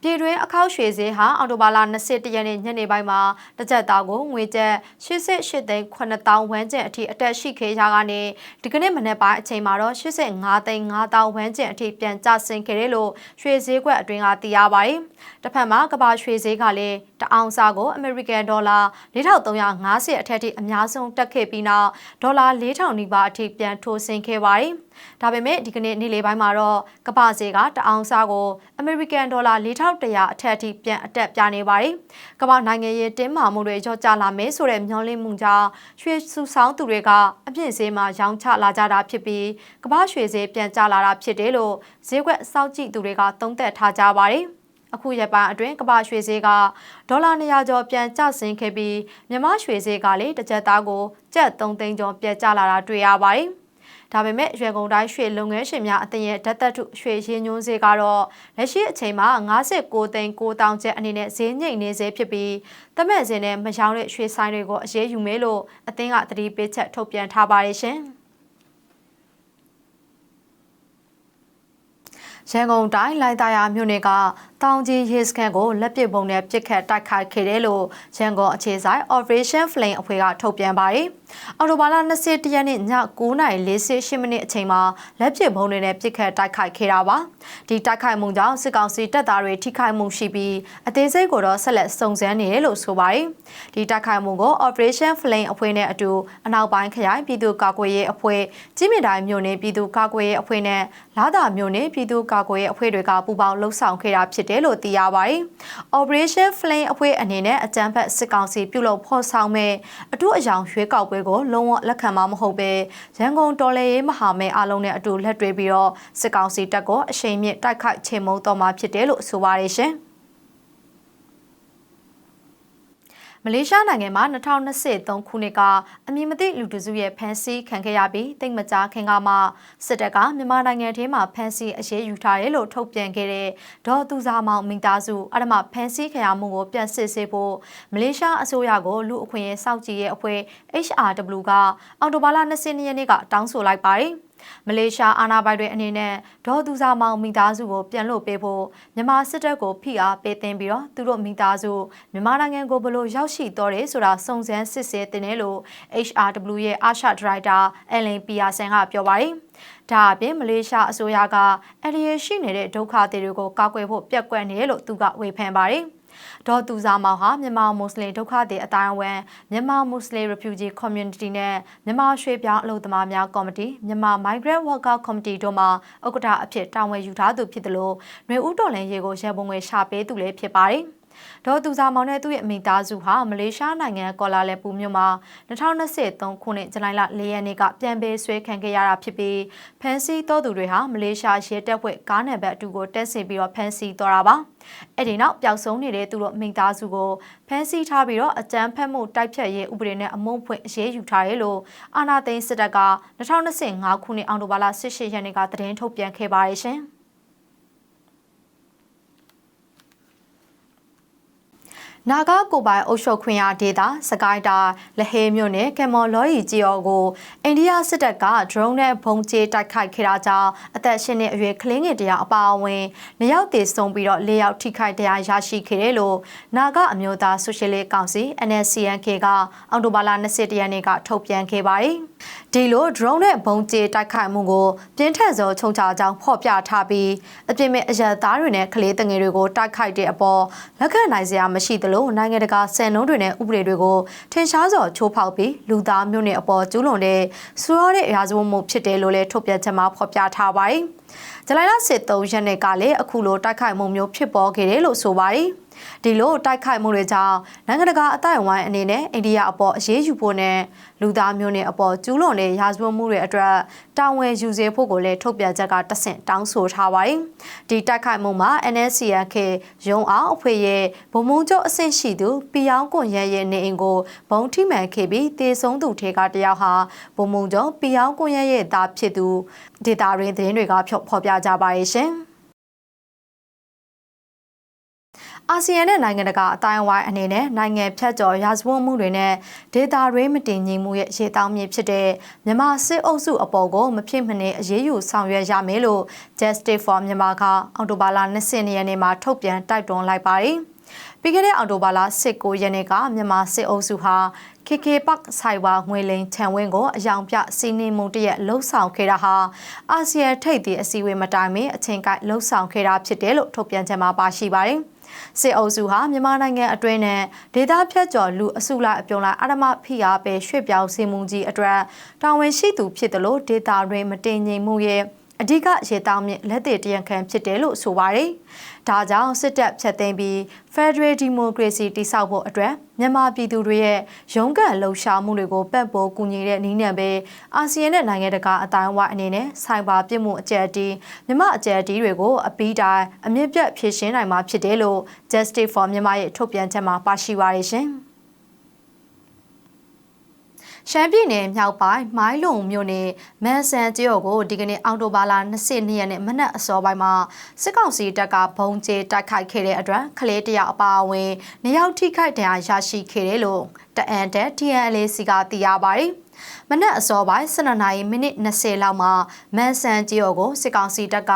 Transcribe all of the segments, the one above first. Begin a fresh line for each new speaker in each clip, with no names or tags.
ပြည်တွင်းအခောက်ရွှေဈေးဟာအော်တိုဘာလ21ရက်နေ့ညနေပိုင်းမှာတစ်ကြက်သားကိုငွေကျပ်88သိန်း9000ဝန်းကျင်အထိအတက်ရှိခဲ့ရကနေဒီကနေ့မနေ့ပိုင်းအချိန်မှာတော့85သိန်း9000ဝန်းကျင်အထိပြန်ကျဆင်းခဲ့တယ်လို့ရွှေဈေးကွက်အတွင်းကသိရပါတယ်။တစ်ဖက်မှာကမ္ဘာရွှေဈေးကလည်းတအောင်စားကိုအမေရိကန်ဒေါ်လာ4350အထက်ထိအများဆုံးတက်ခဲ့ပြီးနောက်ဒေါ်လာ4000နီးပါးအထိပြန်ထိုးဆင်းခဲ့ပါတယ်။ဒါပေမဲ့ဒီကနေ့နေ့လယ်ပိုင်းမှာတော့ကမ္ဘာဈေးကတအောင်စားကိုအမေရိကန်ဒေါ်လာ4100အထက်ထိပြန်အတက်ပြနေပါတယ်။ကမ္ဘာနိုင်ငံရေးတင်းမာမှုတွေကြော့ကျလာမယ်ဆိုတဲ့မျှော်လင့်မှုကြောင့်ရွှေစုဆောင်းသူတွေကအပြည့်ဈေးမှာရောင်းချလာကြတာဖြစ်ပြီးကမ္ဘာရွှေဈေးပြန်ကျလာတာဖြစ်တယ်လို့ဈေးကွက်စောင့်ကြည့်သူတွေကသုံးသပ်ထားကြပါတယ်။အခုရက်ပိုင်းအတွင်းကမ္ဘာရွှေဈေးကဒေါ်လာ200ကျော်ပြန်ကျဆင်းခဲ့ပြီးမြန်မာရွှေဈေးကလည်းတစ်ကြက်သားကိုကျပ်3သိန်းကျော်ပြန်ကျလာတာတွေ့ရပါတယ်။ ဒါပေမဲ့ရွှေကုံတိုင်းရွှေလုပ်ငန်းရှင်များအသင်းရဲ့ဓာတ်သက်ထုရွှေရင်းညွှန်းဈေးကတော့လက်ရှိအချိန်မှာ59သိန်း9000ကျပ်အနေနဲ့ဈေးညိတ်နေစေဖြစ်ပြီးတမက်စင်းနဲ့မရောင်းတဲ့ရွှေဆိုင်တွေကိုအရေးယူမယ်လို့အသင်းကသတိပေးချက်ထုတ်ပြန်ထားပါတယ်ရှင်။ရန်ကုန်တိုင်းလိုင်သာယာမြို့နယ်ကတောင်ကြီးရေစခန်းကိုလက်ပစ်ပုံနဲ့ပစ်ခတ်တိုက်ခိုက်ခဲ့တယ်လို့ရန်ကုန်အခြေဆိုင် Operation Flame အဖွဲ့ကထုတ်ပြန်ပါတယ်။ အော်တိုဘာလ21ရက်နေ့ည9:48မိနစ်အချိန်မှာလက်ပစ်ပုံတွေနဲ့ပစ်ခတ်တိုက်ခိုက်ခဲ့တာပါ။ဒီတိုက်ခိုက်မှုကြောင့်စစ်ကောင်စီတပ်သားတွေထိခိုက်မှုရှိပြီးအသေးစိတ်ကိုတော့ဆက်လက်စုံစမ်းနေတယ်လို့ဆိုပါတယ်။ဒီတိုက်ခိုက်မှုကို Operation Flame အဖွဲ့နဲ့အတူအနောက်ပိုင်းခရိုင်ပြည်သူ့ကာကွယ်ရေးအဖွဲ့ကြီးမြင့်တိုင်းမြို့နယ်ပြည်သူ့ကာကွယ်ရေးအဖွဲ့နဲ့လာသာမြို့နယ်ပြည်သူ့ကာကွယ်ရေးအဖွဲ့တွေကပူးပေါင်းလှုပ်ဆောင်ခဲ့တာဖြစ်တယ်လို့သိရပါတယ်။ Operation Flame အဖွဲ့အနေနဲ့အကြမ်းဖက်စစ်ကောင်စီပြုလုပ်ဖော်ဆောင်မဲ့အထူးအယောင်ရွေးကောက်ပွဲကိုလုံးဝလက်ခံမှာမဟုတ်ပဲရန်ကုန်တော်လှန်ရေးမဟာမိတ်အားလုံးနဲ့အတူလက်တွဲပြီးတော့စစ်ကောင်စီတပ်ကိုအရှိန်မြင့်တိုက်ခိုက်ချေမှုန်းတော်မှာဖြစ်တယ်လို့ဆိုပါတယ်ရှင်။ မလေးရှားနိုင်ငံမှာ2023ခုနှစ်ကအမည်မသိလူတစုရဲ့ဖမ်းဆီးခံခဲ့ရပြီးတိတ်မကြားခင်ကမှစစ်တပ်ကမြန်မာနိုင်ငံထဲမှာဖမ်းဆီးအရေးယူထားတယ်လို့ထုတ်ပြန်ခဲ့တဲ့ဒေါ်သူစာမောင်မိသားစုအရမဖမ်းဆီးခံရမှုကိုပြန်စစ်ဆေးဖို့မလေးရှားအစိုးရကိုလူအခွင့်အရေးစောင့်ကြည့်ရေးအဖွဲ့ HRW ကအော်တိုဘာလ22ရက်နေ့ကတောင်းဆိုလိုက်ပါတယ်။ မလေးရှားအာဏာပိုင်တွေအနေနဲ့ဒေါ်သူစာမောင်မိသားစုကိုပြန်လွှတ်ပေးဖို့မြန်မာစစ်တပ်ကိုဖိအားပေးတင်ပြီးတော့သူတို့မိသားစုမြန်မာနိုင်ငံကိုဘလို့ရောက်ရှိတော်တယ်ဆိုတာစုံစမ်းစစ်ဆေးတင်တယ်လို့ HRW ရဲ့အာရှဒရိုက်တာအယ်လင်ပီယာဆန်ကပြောပါတယ်။ဒါအပြင်မလေးရှားအစိုးရကအရီရရှိနေတဲ့ဒုက္ခသည်တွေကိုကာကွယ်ဖို့ပြက်ကွက်နေတယ်လို့သူကဝေဖန်ပါတယ်။ ဒေါ်သူစာမောင်ဟာမြန်မာမွတ်စလင်ဒုက္ခသည်အတိုင်းအဝန်မြန်မာမွတ်စလင် refugee community နဲ့မြန်မာရွှေပြောင်းအလုပ်သမားများကော်မတီမြန်မာ migrant worker committee တို့မှဥက္ကဋ္ဌအဖြစ်တာဝန်ယူထားသူဖြစ်တယ်လို့ຫນွေဦးတော်လန်ရေကိုရန်ပုံငွေရှာပေးသူလည်းဖြစ်ပါတယ်။ ဒေါ်သူစာမောင်နဲ့သူ့ရဲ့မိသားစုဟာမလေးရှားနိုင်ငံကော်လာလမ်ပူမြို့မှာ2023ခုနှစ်ဇူလိုင်လ4ရက်နေ့ကပြန်ပေးဆွဲခံခဲ့ရတာဖြစ်ပြီးဖန်စီတော်သူတွေဟာမလေးရှားရဲတပ်ဖွဲ့ကားနယ်ဘက်အတူကိုတက်ဆင်ပြီးတော့ဖန်စီသွားတာပါအဲ့ဒီနောက်ပျောက်ဆုံးနေတဲ့သူတို့မိသားစုကိုဖမ်းဆီးထားပြီးတော့အကြမ်းဖက်မှုတိုက်ဖြတ်ရေးဥပဒေနဲ့အမုန်းဖွင့်အရေးယူထားတယ်လို့အာဏာသိမ်းစစ်တပ်က2025ခုနှစ်အောက်တိုဘာလ18ရက်နေ့ကသတင်းထုတ်ပြန်ခဲ့ပါတယ်ရှင်။ နာဂကိုပိုင်အုပ်ချုပ်ခွင့်ရဒေသစကိုင်းတာလဟေးမြို့နယ်ကမော်လော်ရီဂျီယောကိုအိန္ဒိယစစ်တပ်က drone နဲ့ဘုံကျဲတိုက်ခိုက်ခဲ့တာကြောင့်အသက်ရှင်တဲ့အရွယ်ကလေးငယ်တယောက်အပါအဝင်နှစ်ယောက်သေဆုံးပြီးတော့၄ယောက်ထိခိုက်ဒဏ်ရာရရှိခဲ့တယ်လို့နာဂအမျိုးသားဆိုရှယ်လစ်ကောင်စီ NSCNK ကအောက်တိုဘာလ21ရက်နေ့ကထုတ်ပြန်ခဲ့ပါတယ်။ ဒီလို drone နဲ့ဘုံကျဲတိုက်ခိုက်မှုကိုပြင်းထန်စွာချုံချကြောင်းဖော်ပြထားပြီးအပြစ်မဲ့အရသားတွေနဲ့ကလေးတငယ်တွေကိုတိုက်ခိုက်တဲ့အပေါ်လက်ခံနိုင်စရာမရှိသလိုနိုင်ငံတကာစံနှုန်းတွေနဲ့ဥပဒေတွေကိုထင်ရှားစွာချိုးဖောက်ပြီးလူသားမျိုးနွယ်အပေါ်ကျူးလွန်တဲ့ဆူရတဲ့ရာဇဝတ်မှုဖြစ်တယ်လို့လည်းထုတ်ပြန်ချက်မှာဖော်ပြထားပါတယ်။ဇူလိုင်လ23ရက်နေ့ကလည်းအခုလိုတိုက်ခိုက်မှုမျိုးဖြစ်ပေါ်ခဲ့တယ်လို့ဆိုပါတယ်။ ဒီလိုတိုက်ခိုက်မှုတွေကြောင့်နိုင်ငံတကာအတိုင်းအဝိုင်းအနေနဲ့အိန္ဒိယအပေါ်အရေးယူဖို့နဲ့လူသားမျိုးနွယ်အပေါ်ကျူးလွန်တဲ့ရာဇဝတ်မှုတွေအတွက်တာဝန်ယူစေဖို့ကိုလည်းထုတ်ပြန်ချက်ကတဆင့်တောင်းဆိုထားပါတယ်။ဒီတိုက်ခိုက်မှုမှာ NSCNK ရုံအောင်အဖွဲ့ရဲ့ဗိုလ်မှူးချုပ်အဆင့်ရှိသူပီယောင်းကွန်ရဲရဲ့နေအိမ်ကိုဘုံထိမှန်ခဲ့ပြီးတေဆုံးသူထေကတယောက်ဟာဗိုလ်မှူးချုပ်ပီယောင်းကွန်ရဲရဲ့သားဖြစ်သူဒေတာရင်းသတင်းတွေကဖော်ပြကြပါရဲ့ရှင်။ အာဆီယံနဲ့နိုင်ငံတကာအတိုင်းအဝိုင်းအနေနဲ့နိုင်ငံဖြတ်ကျော်ရာဇဝတ်မှုတွေနဲ့ဒေတာရေးမတင်ညီမှုရဲ့ရေတောင်းမြစ်ဖြစ်တဲ့မြန်မာစစ်အုပ်စုအပေါ်ကိုမဖြစ်မနေအရေးယူဆောင်ရွက်ရမယ်လို့ Justice for Myanmar ကအော်တိုဘာလ20ရက်နေ့မှာထုတ်ပြန်တိုက်တွန်းလိုက်ပါတယ်။ပြီးခဲ့တဲ့အော်တိုဘာလ19ရက်နေ့ကမြန်မာစစ်အုပ်စုဟာ KK Park ဆိုင်ဘာငွေလိန်ခြံဝင်းကိုအယောင်ပြစီးနှင်းမှုတရက်လှုပ်ဆောင်ခဲ့တာဟာအာဆီယံထိပ်သီးအစည်းအဝေးမတိုင်မီအချိန်ကိုက်လှုပ်ဆောင်ခဲ့တာဖြစ်တယ်လို့ထုတ်ပြန်ချက်မှာပါရှိပါတယ်။ စစ်အုပ်စုဟာမြန်မာနိုင်ငံအတွင်းနဲ့ဒေသဖြတ်ကျော်လူအစုလိုက်အပြုံလိုက်အာရမဖိအားပဲရွှေ့ပြောင်းစီမှုကြီးအတွက်တာဝန်ရှိသူဖြစ်တယ်လို့ဒေတာတွင်မတင်ငြိမ်မှုရဲ့ အဓိကရေတောင်းမြင့်လက်တွေတရံခံဖြစ်တယ်လို့ဆိုပါတယ်။ဒါကြောင့်စစ်တပ်ဖျက်သိမ်းပြီး Federal Democracy တိဆောက်ဖို့အတွက်မြန်မာပြည်သူတွေရဲ့ရုန်းကန်လှုပ်ရှားမှုတွေကိုပံ့ပိုးကူညီတဲ့နည်းနဲ့ပဲအာဆီယံနဲ့နိုင်ငံတကာအတိုင်းအဝိုင်းအနေနဲ့ဆိုင်ဘာပြစ်မှုအကြက်အတီးမြန်မာအကြက်အတီးတွေကိုအပီးတိုင်းအမြင့်ပြတ်ဖြေရှင်းနိုင်မှာဖြစ်တယ်လို့ Justice for မြန်မာရဲ့ထုတ်ပြန်ချက်မှာပါရှိပါရရှင်။ ရှမ်းပြည်နယ်မြောက်ပိုင်းမိုင်းလုံမြို့နယ်မန်ဆန်ကျော်ကိုဒီကနေ့အောက်တိုဘာလ22ရက်နေ့မနက်အစောပိုင်းမှာစစ်ကောင်စီတပ်ကဘုံကျဲတိုက်ခိုက်ခဲ့တဲ့အတွက်ကလေးတယောက်အပါအဝင်နှစ်ယောက်ထိခိုက်ဒဏ်ရာရရှိခဲ့တယ်လို့တအန်တက် TNLC ကသိရပါတယ်။ မနက်အစောပိုင်း12နာရီမိနစ်20လောက်မှာမန်ဆန်ဂျီယိုကိုစစ်ကောင်စီတပ်က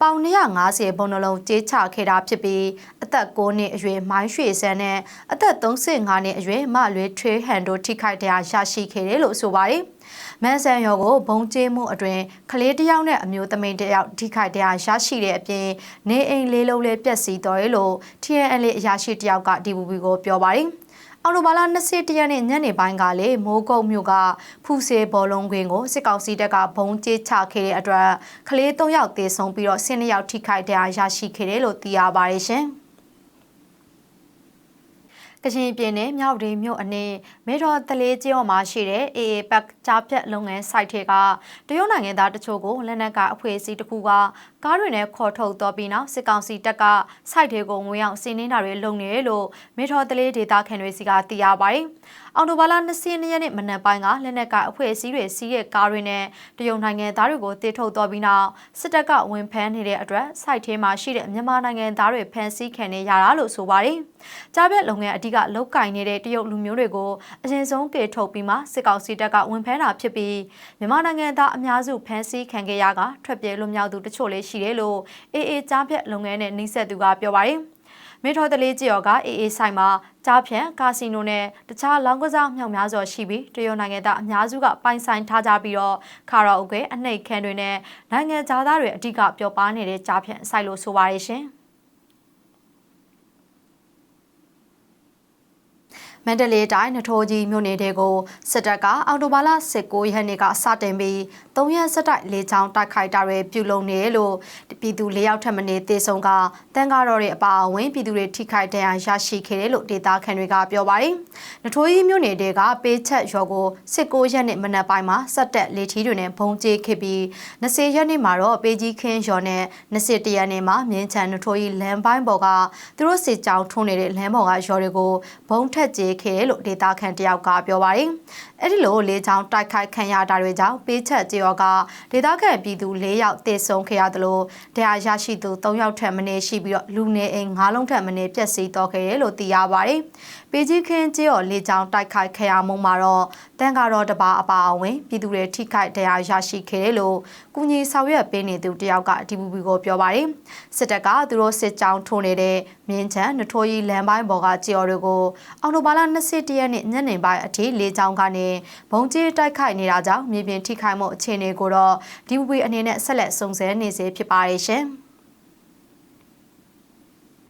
ပေါင်150ဘုံနှလုံးကြေးချခဲ့တာဖြစ်ပြီးအသက်9နှစ်အရွယ်မိုင်းရွှေစန်းနဲ့အသက်35နှစ်အရွယ်မလွေထွေးဟန်တို့ထိခိုက်တရားရရှိခဲ့တယ်လို့ဆိုပါတယ်မန်ဆန်ရောကိုဘုံကျဲမှုအတွင်ကလေးတယောက်နဲ့အမျိုးသမီးတယောက်ထိခိုက်တရားရရှိတဲ့အပြင်နေအိမ်လေးလုံးလေးပျက်စီးတော်ရလို့ TNL အရာရှိတယောက်က DVB ကိုပြောပါတယ်။ အော်တိုဘာလ21ရက်နေ့ညနေပိုင်းကလေမိုးကုတ်မြို့ကဖူစေဘောလုံးကွင်းကိုစစ်ကောင်စီတပ်ကဘုံကျချခဲ့တဲ့အတွက်ကလေး၃ယောက်သေဆုံးပြီးတော့၁၂ယောက်ထိခိုက်ဒဏ်ရာရရှိခဲ့တယ်လို့သိရပါတယ်ရှင်။ကချင်ပြည်နယ်မြောက်ဒေမြို့အနီးမေတော်တလေးကျော်မှာရှိတဲ့ AA ပတ်ကြားဖြတ်လုပ်ငန်း site တွေကတရုတ်နိုင်ငံသားတချို့ကိုလက်နက်ကအဖွဲ့အစည်းတစ်ခုက ကားတွေနဲ့ခေါ်ထုတ်တော့ပြီးနောက်စစ်ကောင်စီတပ်က site တွေကိုငွေရောက်စီးနှင်းတာတွေလုပ်နေတယ်လို့မေတော်တလေးဒေတာခံတွေစီကသိရပါတယ်။အော်တိုဘာလ20ရက်နေ့မနက်ပိုင်းကလက်နက်ကအဖွဲ့အစည်းတွေစီးတဲ့ကားတွေနဲ့တရုတ်နိုင်ငံသားတွေကိုတေထုတ်တော့ပြီးနောက်စစ်တပ်ကဝင်ဖမ်းနေတဲ့အတွက် site ထဲမှာရှိတဲ့မြန်မာနိုင်ငံသားတွေဖမ်းဆီးခံနေရတာလို့ဆိုပါတယ်။ကြားပြက်လုပ်ငန်းအဓိကလောက်ကင်နေတဲ့တရုတ်လူမျိုးတွေကိုအရင်ဆုံးကေထုတ်ပြီးမှစစ်ကောင်စီတပ်ကဝန်ဖမ်းတာဖြစ်ပြီးမြန်မာနိုင်ငံသားအများစုဖမ်းဆီးခံခဲ့ရကထွက်ပြေးလွတ်မြောက်သူတချို့လည်းရှိတယ်လို့အေးအေးကြားဖြတ်လုပ်ငန်းနဲ့နှိစက်သူကပြောပါတယ်မေထော်တလေးကြော်ကအေးအေးဆိုင်မှာကြားဖြန့်ကာစီနိုနဲ့တခြားလောင်းကစားမြောက်များစွာရှိပြီးတရုတ်နိုင်ငံသားအများစုကပိုင်ဆိုင်ထားကြပြီးတော့ခါရာအိုကေအနှိတ်ခမ်းတွေနဲ့နိုင်ငံသားတွေအဓိကပျော်ပါနေတဲ့ကြားဖြန့်ဆိုင်လို့ဆိုပါရရှင်။ မန္တလေးတိုင်းနထိုးကြီးမြို့နယ်တွေကိုစစ်တပ်ကအော်တိုဘာလ19ရက်နေ့ကစတင်ပြီး၃ရက်ဆက်တိုက်လေကြောင်းတိုက်ခိုက်တာတွေပြုလုပ်နေလို့ပြည်သူ၄ယောက်ထပ်မံတေဆုံးကတန်ကားတော်တွေအပါအဝင်ပြည်သူတွေထိခိုက်ဒဏ်ရာရရှိခဲ့တယ်လို့ဒေတာခန်တွေကပြောပါတယ်။နထိုးကြီးမြို့နယ်တွေကပေးချက်ရော်ကို19ရက်နေ့မနက်ပိုင်းမှာစက်တက်လေထီးတွေနဲ့ဘုံကျဲခဲ့ပြီး20ရက်နေ့မှာတော့ပေးကြီးခင်းရော်နဲ့21ရက်နေ့မှာမြင်းချန်နထိုးကြီးလမ်းပိုင်းပေါ်ကသူတို့စစ်ကြောင်းထုံးနေတဲ့လမ်းပေါ်ကရော်တွေကိုဘုံထက်ကျဲခဲ့တယ်လို့ဒေတာခန်တယောက်ကပြောပါတယ်။အဲ့ဒီလိုလေကြောင်းတိုက်ခိုက်ခံရတာတွေကြောင့်ပေးချက်ကြေရောကဒေတာခန်ပြည်သူ၄ယောက်တေဆုံးခဲ့ရတယ်လို့တရားရရှိသူ၃ယောက်ထက်မနည်းရှိပြီးတော့လူနေအိမ်၅လုံးထက်မနည်းပျက်စီးတော့ခဲ့တယ်လို့သိရပါတယ်။ ပေကြီးခင်းကြေော်လေကြောင်းတိုက်ခိုက်ခဲ့ရမှုမှာတော့တန်ကာတော်တပါအပါအဝင်ပြည်သူတွေထိခိုက်တရားရရှိခဲ့တယ်လို့ကုညီဆောင်ရွက်ပေးနေသူတယောက်က DPP ကိုပြောပါတယ်စစ်တပ်ကသူတို့စစ်ကြောင်းထိုးနေတဲ့မြင်းချံနထိုးကြီးလမ်းပိုင်းပေါ်ကကြေော်တွေကိုအော်တိုဘာလ21ရက်နေ့ညနေပိုင်းအထိလေကြောင်းကနေဘုံကျဲတိုက်ခိုက်နေတာကြောင့်မြေပြင်ထိခိုက်မှုအခြေအနေကိုတော့ DPP အနေနဲ့ဆက်လက်စုံစမ်းနေစေဖြစ်ပါတယ်ရှင်။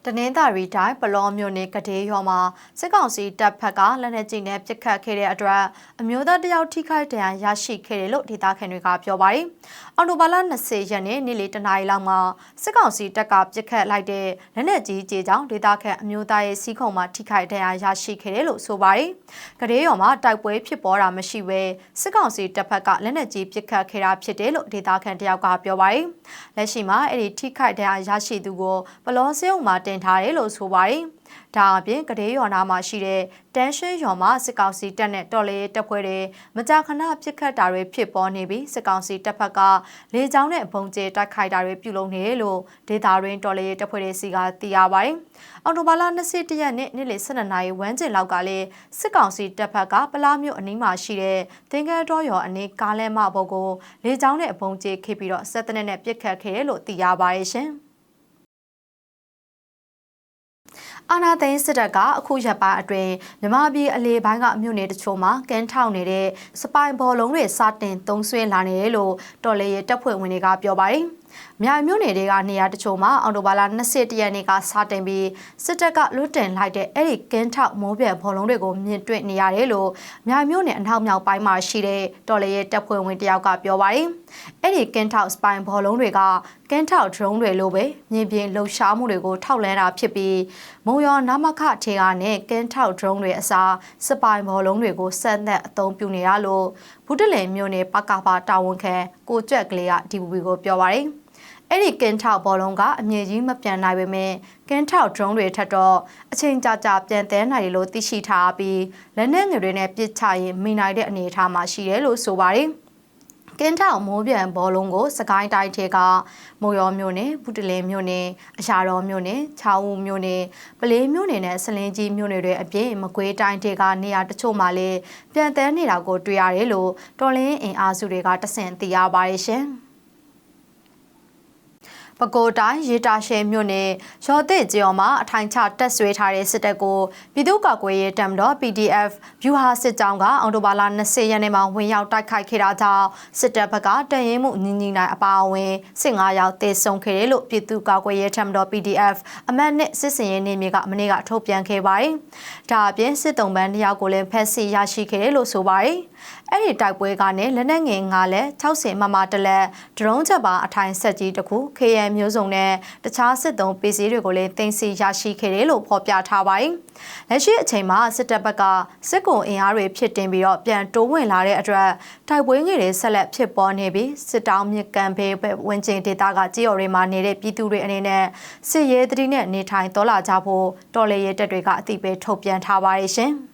တနင်္သာရီတိုင်းပလောမြို့နယ်ကဒေးရွာမှာစစ်ကောင်စီတပ်ဖက်ကလက်နက်ကြီးနဲ့ပစ်ခတ်ခဲ့တဲ့အတွက်အမျိုးသားတယောက်ထိခိုက်ဒဏ်ရာရရှိခဲ့တယ်လို့ဒေသခံတွေကပြောပါတယ်။အော်တိုဘာလ20ရက်နေ့နေ့လယ်တနာရီလောက်မှာစစ်ကောင်စီတပ်ကပစ်ခတ်လိုက်တဲ့လက်နက်ကြီးကြေကြောင့်ဒေသခံအမျိုးသားရဲ့စီးခုံမှာထိခိုက်ဒဏ်ရာရရှိခဲ့တယ်လို့ဆိုပါတယ်။ကဒေးရွာမှာတိုက်ပွဲဖြစ်ပေါ်တာမရှိဘဲစစ်ကောင်စီတပ်ဖက်ကလက်နက်ကြီးပစ်ခတ်ခဲ့တာဖြစ်တယ်လို့ဒေသခံတယောက်ကပြောပါတယ်။လက်ရှိမှာအဲ့ဒီထိခိုက်ဒဏ်ရာရရှိသူကိုပလောစေုံမှာတင်င်ထားတယ်လို့ဆိုပါတယ်။ဒါအပြင်ကလေးရွာနာမှာရှိတဲ့တန်ရှင်းရွာမှာစစ်ကောင်စီတပ်နဲ့တော်လေးတပ်ဖွဲ့တွေမကြာခဏပြစ်ခတ်တာတွေဖြစ်ပေါ်နေပြီးစစ်ကောင်စီတပ်ဖက်ကလေကြောင်းနဲ့ဘုံကျဲတိုက်ခိုက်တာတွေပြုလုပ်နေတယ်လို့ဒေတာရင်းတော်လေးတပ်ဖွဲ့တွေစီကသိရပါတယ်။အော်တိုဘာလ21ရက်နေ့နေ့လယ်12နာရီဝန်းကျင်လောက်ကလည်းစစ်ကောင်စီတပ်ဖက်ကပလားမြို့အနီးမှာရှိတဲ့တင်ကဲတော်ရွာအနီးကားလဲမဘုတ်ကိုလေကြောင်းနဲ့ဘုံကျဲခေပြီးတော့ဆက်တဲ့နဲ့ပြစ်ခတ်ခဲ့တယ်လို့သိရပါတယ်ရှင်။ အာနာသိန်းစစ်တပ်ကအခုရက်ပိုင်းအတွင်းမြမပြည်အလေပိုင်းကမြို့နယ်တချို့မှာကင်းထောက်နေတဲ့စပိုင်ဘော်လုံးတွေစတင်သုံးဆွဲလာနေတယ်လို့တော်လေရဲ့တပ်ဖွဲ့ဝင်တွေကပြောပါတယ်။ မြိုင်မြို့နယ်တွေကနေရာတချို့မှာအော်တိုဘာလ21ရက်နေ့ကစတင်ပြီးစစ်တပ်ကလွတ်တင်လိုက်တဲ့အဲ့ဒီကင်းထောက်မိုးပြတ်ဘောလုံးတွေကိုမြင်တွေ့နေရတယ်လို့မြိုင်မြို့နယ်အနောက်မြောက်ပိုင်းမှာရှိတဲ့တော်လေရဲ့တပ်ဖွဲ့ဝင်တယောက်ကပြောပါတယ်။အဲ့ဒီကင်းထောက်စပိုင်ဘောလုံးတွေကကင်းထောက် drone တွေလိုပဲမြင်ပြင်လှုပ်ရှားမှုတွေကိုထောက်လန်းတာဖြစ်ပြီးမုံရောနမခထေကနဲ့ကင်းထောက် drone တွေအစားစပိုင်ဘောလုံးတွေကိုဆက်သက်အသုံးပြုနေရလို့ဘူးတလင်မြို့နယ်ပကပါတာဝန်ခံကိုကြွက်ကလေးက DVB ကိုပြောပါတယ်။ အဲ့ဒီကင်းထောက်ဘောလုံးကအမြင့်ကြီးမပြန်နိုင်ပေမဲ့ကင်းထောက် drone တွေထက်တော့အချိန်ကြာကြာပြန်သဲနိုင်တယ်လို့သိရှိထားပြီးလက်နက်ငယ်တွေနဲ့ပစ်ချရင်မိနိုင်တဲ့အနေအထားမှာရှိတယ်လို့ဆိုပါတယ်ကင်းထောက်မိုးပြန်ဘောလုံးကိုစကိုင်းတိုင်းထဲကမိုးရောမြို့နယ်ဘူးတလင်းမြို့နယ်အရာတော်မြို့နယ်ချောင်းဦးမြို့နယ်ပလေးမြို့နယ်နဲ့ဆလင်းကြီးမြို့နယ်တွေအပြင်မကွေးတိုင်းထဲကနေရာတချို့မှာလည်းပြန်တန်းနေတာကိုတွေ့ရတယ်လို့တော်လင်းအင်အားစုတွေကတဆင့်သိရပါတယ်ရှင်။ ပဲခူးတိုင်းရေတာရှယ်မြို့နယ်ရော်သစ်ကျော်မှာအထိုင်ချတက်ဆွဲထားတဲ့စစ်တပ်ကိုပြည်သူ့ကာကွယ်ရေးတပ်မတော် PDF ဗျူဟာစစ်ကြောင်းကအော်တိုဘာလ20ရက်နေ့မှာဝင်ရောက်တိုက်ခိုက်ခဲ့တာကြောင့်စစ်တပ်ဘက်ကတန်ရင်မှုညင်ညင်နိုင်အပါအဝင်စစ်9ယောက်တေဆုံးခဲ့တယ်လို့ပြည်သူ့ကာကွယ်ရေးတပ်မတော် PDF အမတ်နဲ့စစ်စင်ရေးနေမြေကမနေ့ကထုတ်ပြန်ခဲ့ပါတယ်။ဒါအပြင်စစ်တုံးပန်းတယောက်ကိုလည်းဖက်ဆီးရရှိခဲ့တယ်လို့ဆိုပါတယ်။ အဲ့ဒီတိုက်ပွဲကနေလက်နက်ငယ်၅လက်60မမတလက်ဒရုန်းချက်ပါအထိုင်ဆက်ကြီးတစ်ခု KN မျိုးစုံနဲ့တခြားစစ်သုံးပစ္စည်းတွေကိုလည်းတင်စီရရှိခဲ့တယ်လို့ဖော်ပြထားပါတယ်။လက်ရှိအချိန်မှာစစ်တပ်ဘက်ကစစ်ကုံအင်အားတွေဖြစ်တင်ပြီးတော့ပြန်တိုးဝင်လာတဲ့အတွက်တိုက်ပွဲငယ်တွေဆက်လက်ဖြစ်ပေါ်နေပြီးစစ်တောင်းမြစ်ကံဘေးဝင်ကျင်ဒေသကကြေးော်တွေမှာနေတဲ့ပြည်သူတွေအနေနဲ့စစ်ရေးတတိနဲ့နေထိုင်တော်လာကြဖို့တော်လေရဲတပ်တွေကအသိပေးထုတ်ပြန်ထားပါတယ်ရှင်။